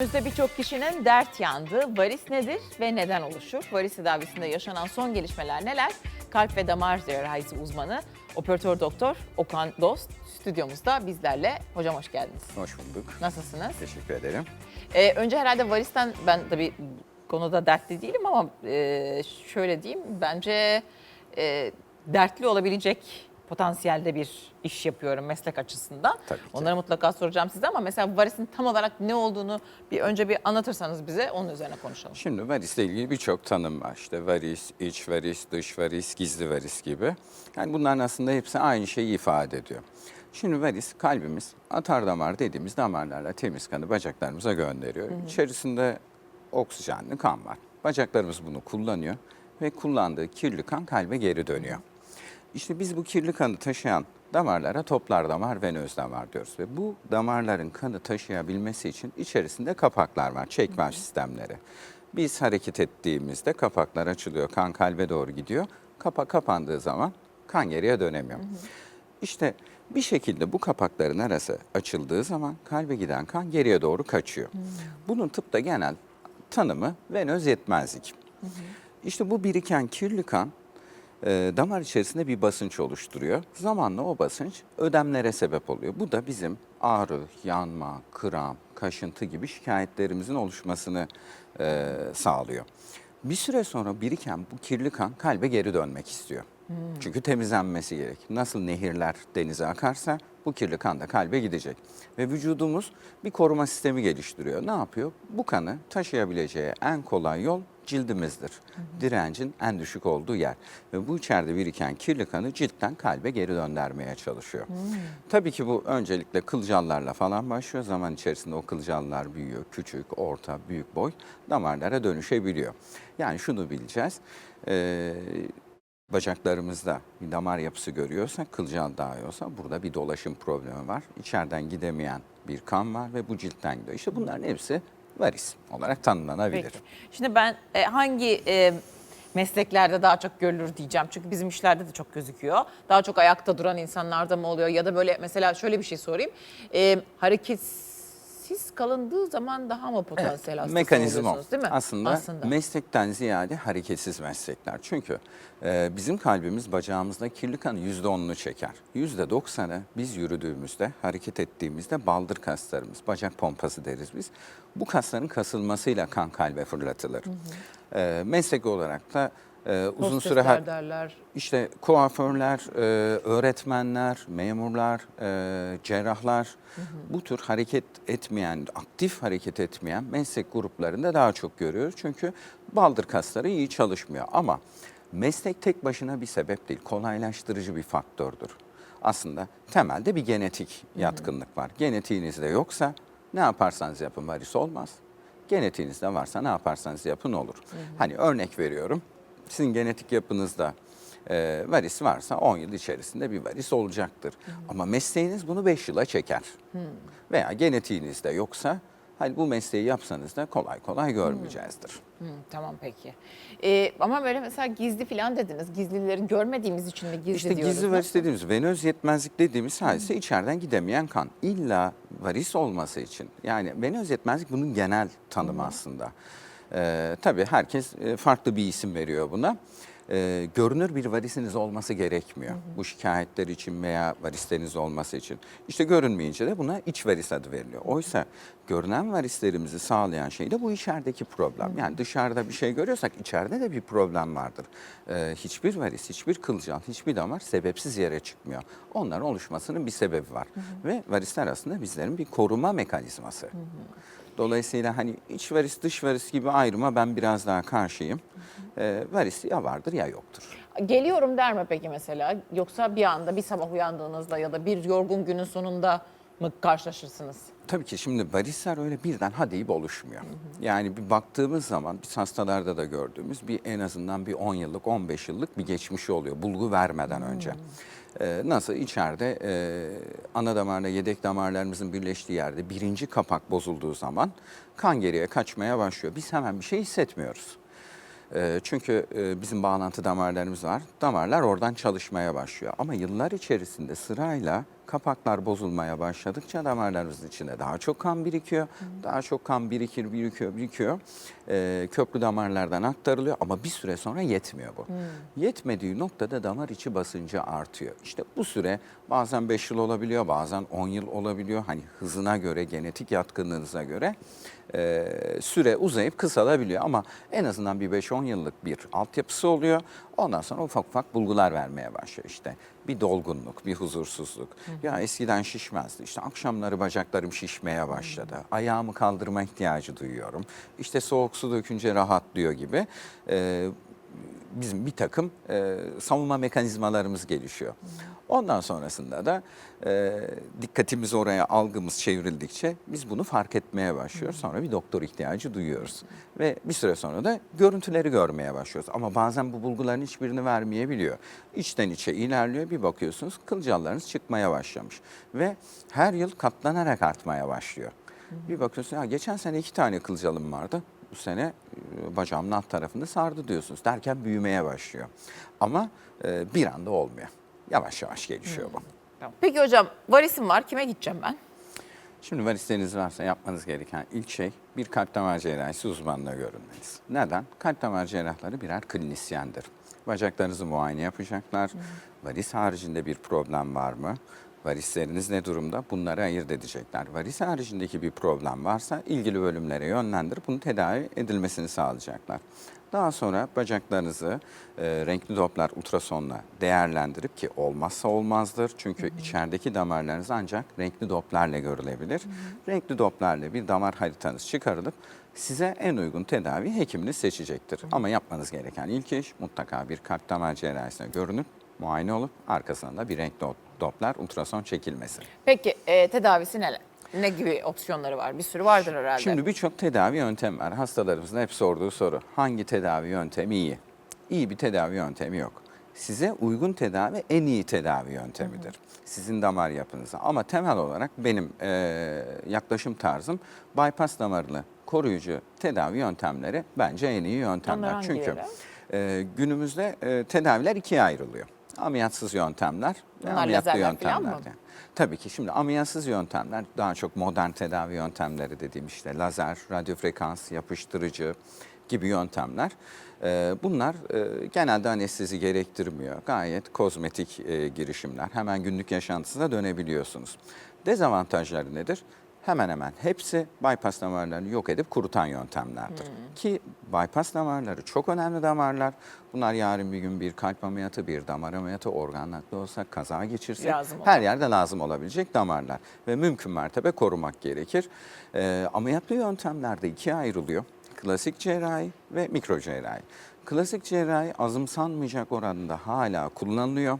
Günümüzde birçok kişinin dert yandığı varis nedir ve neden oluşur? Varis tedavisinde yaşanan son gelişmeler neler? Kalp ve damar cerrahisi uzmanı operatör doktor Okan Dost stüdyomuzda bizlerle. Hocam hoş geldiniz. Hoş bulduk. Nasılsınız? Teşekkür ederim. Ee, önce herhalde varisten ben tabii konuda dertli değilim ama e, şöyle diyeyim bence e, dertli olabilecek potansiyelde bir iş yapıyorum meslek açısından. Tabii ki. Onları mutlaka soracağım size ama mesela varisin tam olarak ne olduğunu bir önce bir anlatırsanız bize onun üzerine konuşalım. Şimdi varisle ilgili birçok tanım var. İşte varis, iç varis, dış varis, gizli varis gibi. Yani bunların aslında hepsi aynı şeyi ifade ediyor. Şimdi varis kalbimiz atar damar dediğimiz damarlarla temiz kanı bacaklarımıza gönderiyor. İçerisinde oksijenli kan var. Bacaklarımız bunu kullanıyor ve kullandığı kirli kan kalbe geri dönüyor. İşte biz bu kirli kanı taşıyan damarlara toplar damar, venöz damar diyoruz. Ve bu damarların kanı taşıyabilmesi için içerisinde kapaklar var, çekmen sistemleri. Biz hareket ettiğimizde kapaklar açılıyor, kan kalbe doğru gidiyor. Kapak kapandığı zaman kan geriye dönemiyor. İşte bir şekilde bu kapakların arası açıldığı zaman kalbe giden kan geriye doğru kaçıyor. Bunun tıpta genel tanımı venöz yetmezlik. İşte bu biriken kirli kan damar içerisinde bir basınç oluşturuyor. Zamanla o basınç ödemlere sebep oluyor. Bu da bizim ağrı, yanma, kram, kaşıntı gibi şikayetlerimizin oluşmasını e, sağlıyor. Bir süre sonra biriken bu kirli kan kalbe geri dönmek istiyor. Çünkü temizlenmesi gerek. Nasıl nehirler denize akarsa bu kirli kan da kalbe gidecek. Ve vücudumuz bir koruma sistemi geliştiriyor. Ne yapıyor? Bu kanı taşıyabileceği en kolay yol cildimizdir. Direncin en düşük olduğu yer. Ve bu içeride biriken kirli kanı ciltten kalbe geri döndürmeye çalışıyor. Tabii ki bu öncelikle kılcallarla falan başlıyor. Zaman içerisinde o kılcallar büyüyor. Küçük, orta, büyük boy damarlara dönüşebiliyor. Yani şunu bileceğiz. Ee, bacaklarımızda bir damar yapısı görüyorsak, kılcal dağıyorsa burada bir dolaşım problemi var. İçeriden gidemeyen bir kan var ve bu ciltten gidiyor. İşte bunların hepsi varis olarak tanımlanabilir. Peki. Şimdi ben e, hangi e, mesleklerde daha çok görülür diyeceğim. Çünkü bizim işlerde de çok gözüküyor. Daha çok ayakta duran insanlarda mı oluyor? Ya da böyle mesela şöyle bir şey sorayım. E, hareketsiz kalındığı zaman daha mı potansiyel hastası Mekanizma oluyorsunuz değil mi? Aslında, meslekten ziyade hareketsiz meslekler. Çünkü e, bizim kalbimiz bacağımızda kirli kanı %10'unu çeker. %90'ı biz yürüdüğümüzde, hareket ettiğimizde baldır kaslarımız, bacak pompası deriz biz. Bu kasların kasılmasıyla kan kalbe fırlatılır. E, meslek olarak da e, uzun süre... Hostesler derler. İşte kuaförler, e, öğretmenler, memurlar, e, cerrahlar bu tür hareket etmeyen, aktif hareket etmeyen meslek gruplarında daha çok görüyoruz. Çünkü baldır kasları iyi çalışmıyor ama meslek tek başına bir sebep değil, kolaylaştırıcı bir faktördür. Aslında temelde bir genetik yatkınlık var. Genetiğinizde yoksa ne yaparsanız yapın varis olmaz. Genetiğinizde varsa ne yaparsanız yapın olur. Hani örnek veriyorum sizin genetik yapınızda e, varis varsa 10 yıl içerisinde bir varis olacaktır. Ama mesleğiniz bunu 5 yıla çeker. Veya genetiğinizde yoksa hani bu mesleği yapsanız da kolay kolay görmeyeceğizdir. Hı, tamam peki. E, ama böyle mesela gizli falan dediniz. Gizlileri görmediğimiz için mi gizli İşte diyoruz? gizli varis dediğimiz venöz yetmezlik dediğimiz hadise içeriden gidemeyen kan. İlla varis olması için yani venöz yetmezlik bunun genel tanımı aslında. Ee, tabii herkes e, farklı bir isim veriyor buna. Ee, görünür bir varisiniz olması gerekmiyor. Bu şikayetler için veya varisleriniz olması için. İşte görünmeyince de buna iç varis adı veriliyor. Oysa görünen varislerimizi sağlayan şey de bu içerideki problem. Yani dışarıda bir şey görüyorsak içeride de bir problem vardır. Ee, hiçbir varis, hiçbir kılcal, hiçbir damar sebepsiz yere çıkmıyor. Onların oluşmasının bir sebebi var. Ve varisler aslında bizlerin bir koruma mekanizması. Dolayısıyla hani iç varis dış varis gibi ayrıma ben biraz daha karşıyım. Ee, varis ya vardır ya yoktur. Geliyorum der mi peki mesela? Yoksa bir anda bir sabah uyandığınızda ya da bir yorgun günün sonunda mı karşılaşırsınız? Tabii ki şimdi varisler öyle birden ha deyip oluşmuyor. Yani bir baktığımız zaman biz hastalarda da gördüğümüz bir en azından bir 10 yıllık 15 yıllık bir geçmişi oluyor bulgu vermeden önce. Ee, nasıl içeride e, ana damarla yedek damarlarımızın birleştiği yerde birinci kapak bozulduğu zaman kan geriye kaçmaya başlıyor. Biz hemen bir şey hissetmiyoruz. E, Çünkü e, bizim bağlantı damarlarımız var. Damarlar oradan çalışmaya başlıyor. Ama yıllar içerisinde sırayla Kapaklar bozulmaya başladıkça damarlarımızın içinde daha çok kan birikiyor. Daha çok kan birikir, birikiyor, birikiyor. Ee, köprü damarlardan aktarılıyor ama bir süre sonra yetmiyor bu. Yetmediği noktada damar içi basıncı artıyor. İşte bu süre bazen 5 yıl olabiliyor, bazen 10 yıl olabiliyor. Hani hızına göre, genetik yatkınlığınıza göre e, süre uzayıp kısalabiliyor. Ama en azından bir 5-10 yıllık bir altyapısı oluyor. Ondan sonra ufak ufak bulgular vermeye başlıyor işte. Bir dolgunluk, bir huzursuzluk. Ya eskiden şişmezdi. İşte akşamları bacaklarım şişmeye başladı. Ayağımı kaldırma ihtiyacı duyuyorum. İşte soğuk su dökünce rahatlıyor gibi. E, bizim bir takım e, savunma mekanizmalarımız gelişiyor. Ondan sonrasında da e, dikkatimiz oraya algımız çevrildikçe biz bunu fark etmeye başlıyoruz. Sonra bir doktor ihtiyacı duyuyoruz. Ve bir süre sonra da görüntüleri görmeye başlıyoruz. Ama bazen bu bulguların hiçbirini vermeyebiliyor. İçten içe ilerliyor bir bakıyorsunuz kılcallarınız çıkmaya başlamış. Ve her yıl katlanarak artmaya başlıyor. Bir bakıyorsun ya geçen sene iki tane kılcalım vardı. Bu sene e, bacağımın alt tarafında sardı diyorsunuz. Derken büyümeye başlıyor. Ama e, bir anda olmuyor. Yavaş yavaş gelişiyor bu. Tamam. Peki hocam varisim var. Kime gideceğim ben? Şimdi varisleriniz varsa yapmanız gereken ilk şey bir kalp damar cerrahisi uzmanına görünmeniz. Neden? Kalp damar cerrahları birer klinisyendir. Bacaklarınızı muayene yapacaklar. Varis haricinde bir problem var mı? Varisleriniz ne durumda? Bunları ayırt edecekler. Varis haricindeki bir problem varsa ilgili bölümlere yönlendirip bunu tedavi edilmesini sağlayacaklar. Daha sonra bacaklarınızı e, renkli Doppler ultrasonla değerlendirip ki olmazsa olmazdır. Çünkü içerideki damarlarınız ancak renkli Dopplerle görülebilir. Renkli Dopplerle bir damar haritanız çıkarılıp size en uygun tedavi hekiminiz seçecektir. Ama yapmanız gereken ilk iş mutlaka bir kalp damar cerrahisine görünüp muayene olup arkasından da bir renkli Doppler ultrason çekilmesi. Peki e, tedavisi neler? Ne gibi opsiyonları var? Bir sürü vardır herhalde. Şimdi birçok tedavi yöntemi var. Hastalarımızın hep sorduğu soru hangi tedavi yöntemi iyi? İyi bir tedavi yöntemi yok. Size uygun tedavi en iyi tedavi yöntemidir. Sizin damar yapınıza. Ama temel olarak benim eee, yaklaşım tarzım bypass damarlı koruyucu tedavi yöntemleri bence en iyi yöntemler. Onlar Çünkü eee, günümüzde eee, tedaviler ikiye ayrılıyor. Ameliyatsız yöntemler ve Bunlar ameliyatlı yöntemler. Tabii ki şimdi ameliyatsız yöntemler daha çok modern tedavi yöntemleri dediğim işte lazer, radyo frekans, yapıştırıcı gibi yöntemler. Ee, bunlar e, genelde anestezi gerektirmiyor. Gayet kozmetik e, girişimler. Hemen günlük yaşantısına dönebiliyorsunuz. Dezavantajları nedir? Hemen hemen hepsi bypass damarlarını yok edip kurutan yöntemlerdir. Ki bypass damarları çok önemli damarlar. Bunlar yarın bir gün bir kalp ameliyatı, bir damar ameliyatı, organ nakli olsa, kaza geçirsek Lazım her yerde lazım olabilecek damarlar. Ve mümkün mertebe korumak gerekir. Ee, ameliyatlı yöntemlerde ikiye ayrılıyor. Klasik cerrahi ve mikro cerrahi. Klasik cerrahi azımsanmayacak oranında hala kullanılıyor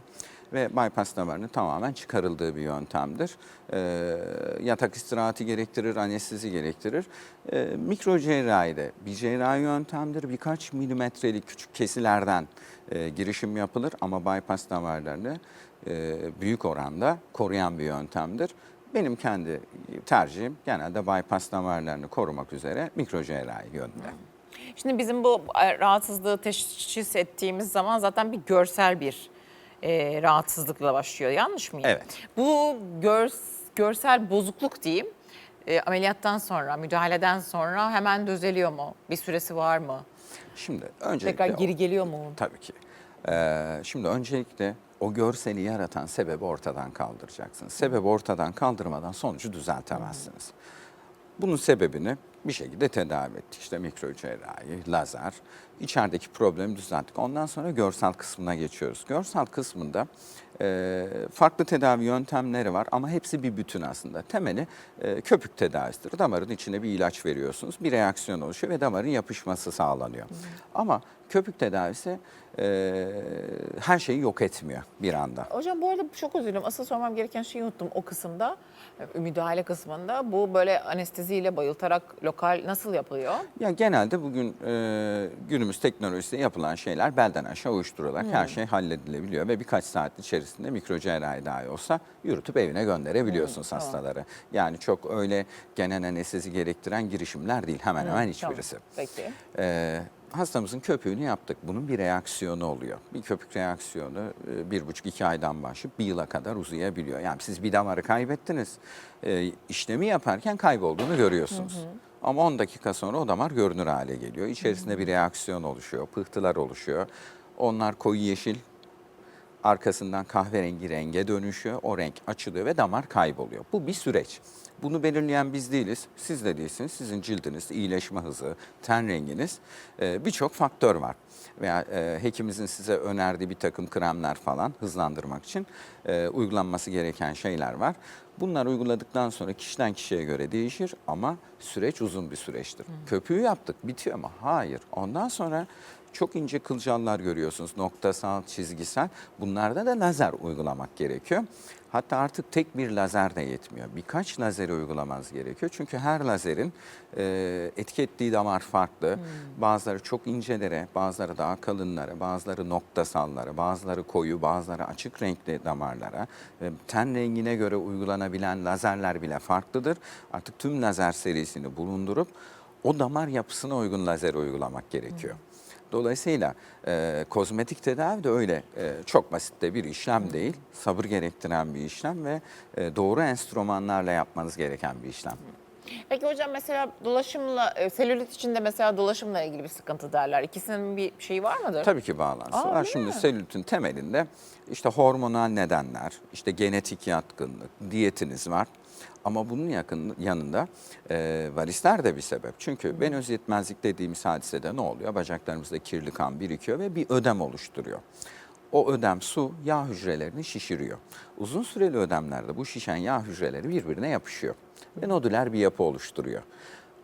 ve bypass damarının tamamen çıkarıldığı bir yöntemdir. Ee, yatak istirahati gerektirir, anestezi gerektirir. Ee, mikro cerrahi de bir cerrahi yöntemdir. Birkaç milimetrelik küçük kesilerden e, girişim yapılır ama bypass damarlarını e, büyük oranda koruyan bir yöntemdir. Benim kendi tercihim genelde bypass damarlarını korumak üzere mikro cerrahi yönünde. Şimdi bizim bu e, rahatsızlığı teşhis ettiğimiz zaman zaten bir görsel bir e, rahatsızlıkla başlıyor. Yanlış mıyım? Evet. Bu gör, görsel bozukluk diyeyim. e, ameliyattan sonra, müdahaleden sonra hemen düzeliyor mu? Bir süresi var mı? Şimdi öncelikle Tekrar geri geliyor mu? Tabii ki. Ee, şimdi öncelikle o görseli yaratan sebebi ortadan kaldıracaksınız. Sebebi ortadan kaldırmadan sonucu düzeltemezsiniz. Bunun sebebini bir şekilde tedavi ettik. İşte mikro cerrahi, lazer, içerideki problemi düzelttik. Ondan sonra görsel kısmına geçiyoruz. Görsel kısmında e, farklı tedavi yöntemleri var ama hepsi bir bütün aslında. Temeli e, köpük tedavisidir. Damarın içine bir ilaç veriyorsunuz, bir reaksiyon oluşuyor ve damarın yapışması sağlanıyor. Ama köpük tedavisi e, her şeyi yok etmiyor bir anda. Hocam bu arada çok dilerim. Asıl sormam gereken şeyi unuttum o kısımda. e, Müdahale kısmında. Bu böyle anesteziyle bayıltarak lokal nasıl yapılıyor? Ya genelde bugün e, günümüz teknolojisinde yapılan şeyler belden aşağı uyuşturularak her şey halledilebiliyor ve birkaç saat içerisinde mikro cerrahi dahi olsa yürütüp evine gönderebiliyorsunuz tamam. hastaları. Yani çok öyle genel anestezi gerektiren girişimler değil hemen hemen hiçbirisi. Tamam, Peki. Ee, hastamızın köpüğünü yaptık. Bunun bir reaksiyonu oluyor. Bir köpük reaksiyonu e, bir buçuk iki aydan başlayıp bir yıla kadar uzayabiliyor. Yani siz bir damarı kaybettiniz. Ee, işlemi yaparken kaybolduğunu görüyorsunuz. Ama 10 dakika sonra o damar görünür hale geliyor. İçerisinde bir reaksiyon oluşuyor, pıhtılar oluşuyor. Onlar koyu yeşil, arkasından kahverengi renge dönüşüyor. O renk açılıyor ve damar kayboluyor. Bu bir süreç. Bunu belirleyen biz değiliz. Siz de değilsiniz. Sizin cildiniz, iyileşme hızı, ten renginiz e, birçok faktör var. Veya e, hekimimizin size önerdiği bir takım kremler falan hızlandırmak için e, uygulanması gereken şeyler var. Bunlar uyguladıktan sonra kişiden kişiye göre değişir ama süreç uzun bir süreçtir. Köpüğü yaptık bitiyor mu? Hayır. Ondan sonra çok ince kılcallar görüyorsunuz. Noktasal, çizgisel. Bunlarda da lazer uygulamak gerekiyor. Hatta artık tek bir lazer de yetmiyor. Birkaç lazeri uygulamanız gerekiyor. Çünkü her lazerin e, etki ettiği damar farklı. Bazıları çok incelere, bazıları daha kalınlara, bazıları noktasallara, bazıları koyu, bazıları açık renkli damarlara. Ve ten rengine göre uygulanabilen lazerler bile farklıdır. Artık tüm lazer serisini bulundurup o damar yapısına uygun lazer uygulamak gerekiyor. Dolayısıyla e, kozmetik tedavi de öyle e, çok basit de bir işlem değil. Sabır gerektiren bir işlem ve e, doğru enstrümanlarla yapmanız gereken bir işlem. Peki hocam mesela dolaşımla, e, selülit için de mesela dolaşımla ilgili bir sıkıntı derler. İkisinin bir şeyi var mıdır? Tabii ki bağlantısı Aa, var. Şimdi mi? selülitin temelinde işte hormonal nedenler, işte genetik yatkınlık, diyetiniz var. Ama bunun yakın, yanında e, varisler de bir sebep. Çünkü venöz yetmezlik dediğimiz hadisede ne oluyor? Bacaklarımızda kirli kan birikiyor ve bir ödem oluşturuyor. O ödem su yağ hücrelerini şişiriyor. Uzun süreli ödemlerde bu şişen yağ hücreleri birbirine yapışıyor ve nodüler bir yapı oluşturuyor.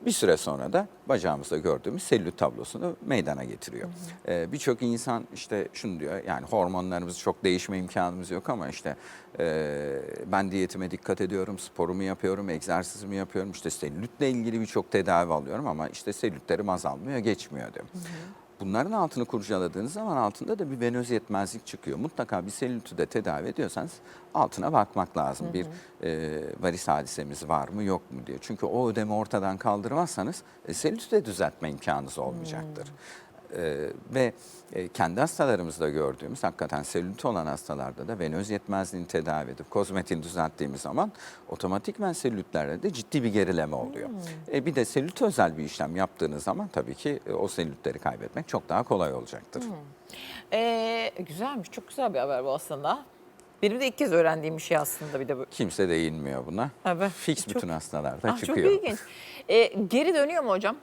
Bir süre sonra da bacağımızda gördüğümüz selülit tablosunu meydana getiriyor. Ee, Birçok insan işte şunu diyor yani hormonlarımız çok değişme imkanımız yok ama işte e, ben diyetime dikkat ediyorum, sporumu yapıyorum, egzersizimi yapıyorum. işte selülitle ilgili birçok tedavi alıyorum ama işte selülitlerim azalmıyor, geçmiyor diyor. Bunların altını kurcaladığınız zaman altında da bir venöz yetmezlik çıkıyor. Mutlaka bir selülitü de tedavi ediyorsanız altına bakmak lazım. Bir e, varis hadisemiz var mı yok mu diye. Çünkü o ödemi ortadan kaldırmazsanız e, selülitü de düzeltme imkanınız olmayacaktır. E, ve e, kendi hastalarımızda gördüğümüz hakikaten selülit olan hastalarda da venöz yetmezliğini tedavi edip kozmetiğini düzelttiğimiz zaman otomatikmen selülitlerde de ciddi bir gerileme oluyor. E, bir de selülit özel bir işlem yaptığınız zaman tabii ki e, o selülitleri kaybetmek çok daha kolay olacaktır. Ee, güzelmiş, çok güzel bir haber bu aslında. Benim de ilk kez öğrendiğim bir şey aslında bir de bu. Kimse değinmiyor buna. Evet. Fix Çok- bütün hastalarda Ah, çıkıyor. Çok ilginç. Ee, geri dönüyor mu hocam?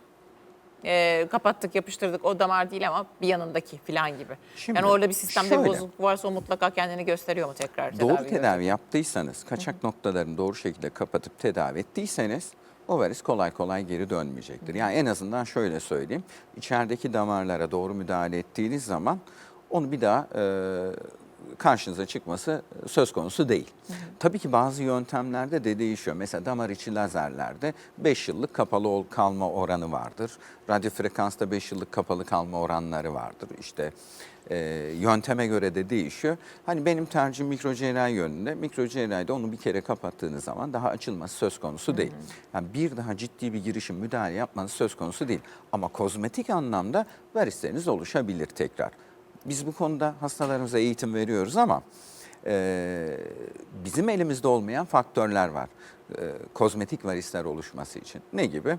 Ee, kapattık, yapıştırdık. O damar değil ama bir yanındaki falan gibi. Şimdi yani orada bir sistemde şöyle. bir bozukluk varsa o mutlaka kendini gösteriyor mu tekrar? Doğru tedavi tedavi yaptıysanız, kaçak noktalarını doğru şekilde kapatıp tedavi ettiyseniz o varis kolay kolay geri dönmeyecektir. Yani en azından şöyle söyleyeyim. içerideki damarlara doğru müdahale ettiğiniz zaman onu bir daha e, karşınıza çıkması söz konusu değil. Tabii ki bazı yöntemlerde de değişiyor. Mesela damar içi lazerlerde 5 yıllık kapalı ol- kalma oranı vardır. Radyo frekansta 5 yıllık kapalı kalma oranları vardır. İşte e, yönteme göre de değişiyor. Hani benim tercihim mikrocerrahi yönünde. Mikrocerrahide onu bir kere kapattığınız zaman daha açılması söz konusu değil. Yani bir daha ciddi bir girişim müdahale yapmanız söz konusu değil. Ama kozmetik anlamda varisleriniz oluşabilir tekrar. Biz bu konuda hastalarımıza eğitim veriyoruz ama e, bizim elimizde olmayan faktörler var. E, kozmetik varisler oluşması için. Ne gibi?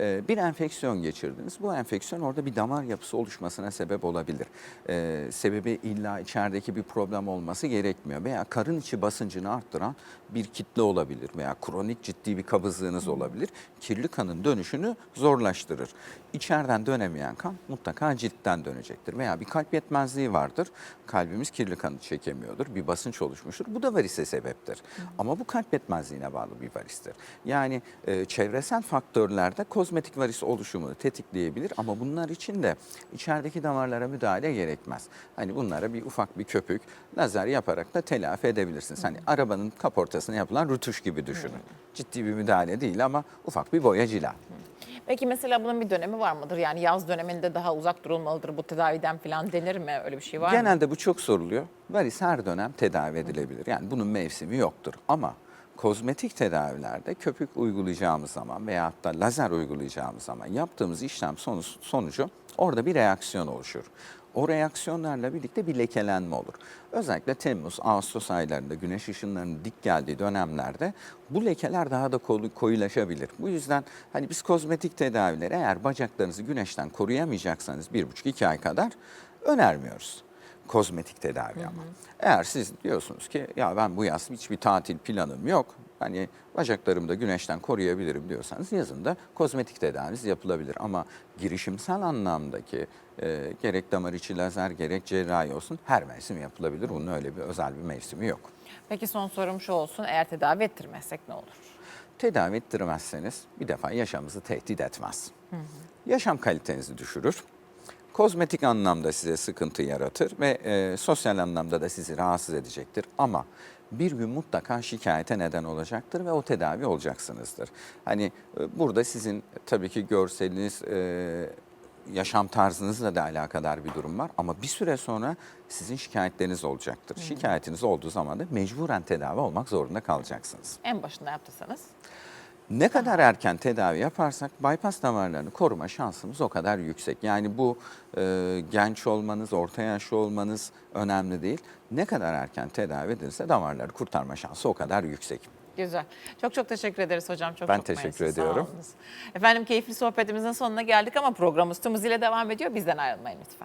E, bir enfeksiyon geçirdiniz. Bu enfeksiyon orada bir damar yapısı oluşmasına sebep olabilir. E, sebebi illa içerideki bir problem olması gerekmiyor. Veya karın içi basıncını arttıran bir kitle olabilir veya kronik ciddi bir kabızlığınız olabilir. Kirli kanın dönüşünü zorlaştırır. İçeriden dönemeyen kan mutlaka ciltten dönecektir. Veya bir kalp yetmezliği vardır. Kalbimiz kirli kanı çekemiyordur. Bir basınç oluşmuştur. Bu da varise sebeptir. Ama bu kalp yetmezliğine bağlı bir varistir. Yani e, çevresel faktörlerde kozmetik varis oluşumunu tetikleyebilir ama bunlar için de içerideki damarlara müdahale gerekmez. Hani bunlara bir ufak bir köpük lazer yaparak da telafi edebilirsiniz. Hani arabanın kaportasına yapılan rütuş gibi düşünün. Ciddi bir müdahale değil ama ufak bir boya cila. Peki mesela bunun bir dönemi var mıdır? Yani yaz döneminde daha uzak durulmalıdır bu tedaviden falan denir mi? Öyle bir şey var mı? Genelde bu çok soruluyor. Varis her dönem tedavi edilebilir. Yani bunun mevsimi yoktur. Ama kozmetik tedavilerde köpük uygulayacağımız zaman veya da lazer uygulayacağımız zaman yaptığımız işlem sonu- sonucu orada bir reaksiyon oluşur. O reaksiyonlarla birlikte bir lekelenme olur. Özellikle Temmuz, Ağustos aylarında güneş ışınlarının dik geldiği dönemlerde bu lekeler daha da koyu- koyulaşabilir. Bu yüzden hani biz kozmetik tedavileri eğer bacaklarınızı güneşten koruyamayacaksanız bir buçuk iki ay kadar önermiyoruz kozmetik tedavi ama. Eğer siz diyorsunuz ki ya ben bu yaz hiçbir tatil planım yok. Hani bacaklarımı da güneşten koruyabilirim diyorsanız yazın da kozmetik tedaviniz yapılabilir. Ama girişimsel anlamdaki e, gerek damar içi lazer gerek cerrahi olsun her mevsim yapılabilir. Bunun öyle bir özel bir mevsimi yok. Peki son sorum şu olsun. Eğer tedavi ettirmezsek ne olur? Tedavi ettirmezseniz bir defa yaşamınızı tehdit etmez. Yaşam kalitenizi düşürür. Kozmetik anlamda size sıkıntı yaratır ve e, sosyal anlamda da sizi rahatsız edecektir. Ama bir gün mutlaka şikayete neden olacaktır ve o tedavi olacaksınızdır. Hani e, burada sizin tabii ki görseliniz, e, yaşam tarzınızla da alakadar bir durum var. Ama bir süre sonra sizin şikayetleriniz olacaktır. Şikayetiniz olduğu zaman da mecburen tedavi olmak zorunda kalacaksınız. En başında yaptıysanız. Ne kadar erken tedavi yaparsak bypass damarlarını koruma şansımız o kadar yüksek. Yani bu e, genç olmanız, orta yaşlı olmanız önemli değil. Ne kadar erken tedavi edilirse damarları kurtarma şansı o kadar yüksek. Güzel. Çok çok teşekkür ederiz hocam. Çok Ben çok teşekkür mersi, sağ ediyorum. olunuz. Efendim keyifli sohbetimizin sonuna geldik ama programımız tüm hızıyla devam ediyor. Bizden ayrılmayın lütfen.